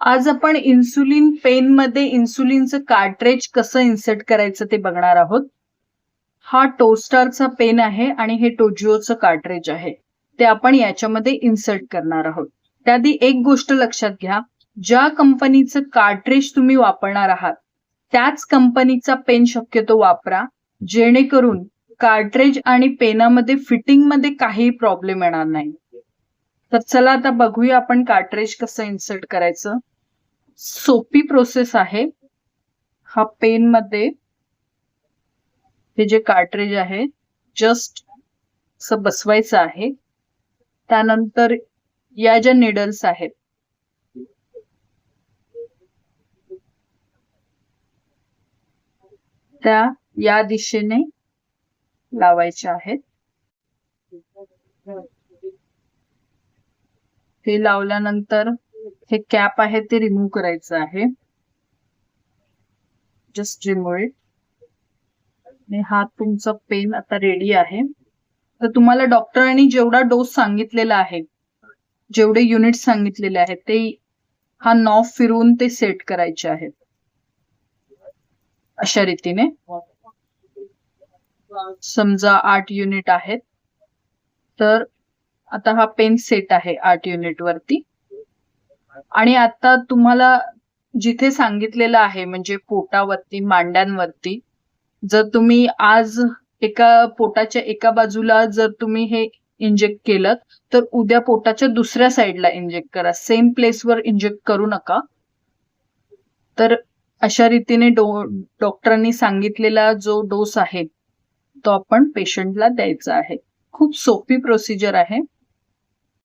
आज आपण insulin pen मध्ये इन्सुलिनचं कार्ट्रेज कसं इन्सर्ट करायचं ते बघणार आहोत. हा टोस्टारचा पेन आहे आणि हे टोजिओचं कार्ट्रेज आहे. ते आपण याच्यामध्ये इन्सर्ट करणार आहोत. त्याआधी एक गोष्ट लक्षात घ्या. ज्या कंपनीचं कार्ट्रेज तुम्ही वापरणार आहात त्याच कंपनीचा पेन शक्यतो वापरा. जेणेकरून कार्ट्रेज आणि पेनामध्ये फिटिंगमध्ये काही प्रॉब्लेम येणार नाही. तर चला आता बघूया आपण कार्ट्रेज कसं इन्सर्ट करायचं. सोपी प्रोसेस आहे. हा पेनमध्ये हे जे कार्ट्रेज आहे जस्ट असं बसवायचं आहे. त्यानंतर या ज्या निडल्स आहेत त्या या दिशेने लावायच्या आहेत. हे लावल्यानंतर हे कॅप आहे ते रिमूव्ह करायचं आहे. जस्ट रिमूव्ह इट आणि हा तुमचा पेन आता रेडी आहे. तर तुम्हाला डॉक्टरांनी जेवढा डोस सांगितलेला आहे जेवढे युनिट सांगितलेले आहेत ते हा नॉब फिरवून ते सेट करायचे आहेत. अशा रीतीने. समजा आठ युनिट आहेत तर आता हा पेन सेट आहे आठ युनिट वरती. आणि आता तुम्हाला जिथे सांगितलेलं आहे म्हणजे पोटावरती मांड्यांवरती जर तुम्ही आज एका पोटाच्या एका बाजूला जर तुम्ही हे इंजेक्ट केलं तर उद्या पोटाच्या दुसऱ्या साईडला इंजेक्ट करा. सेम प्लेसवर इंजेक्ट करू नका. तर अशा रीतीने डो डॉक्टरांनी सांगितलेला जो डोस आहे तो आपण पेशंटला द्यायचा आहे. खूप सोपी प्रोसिजर आहे.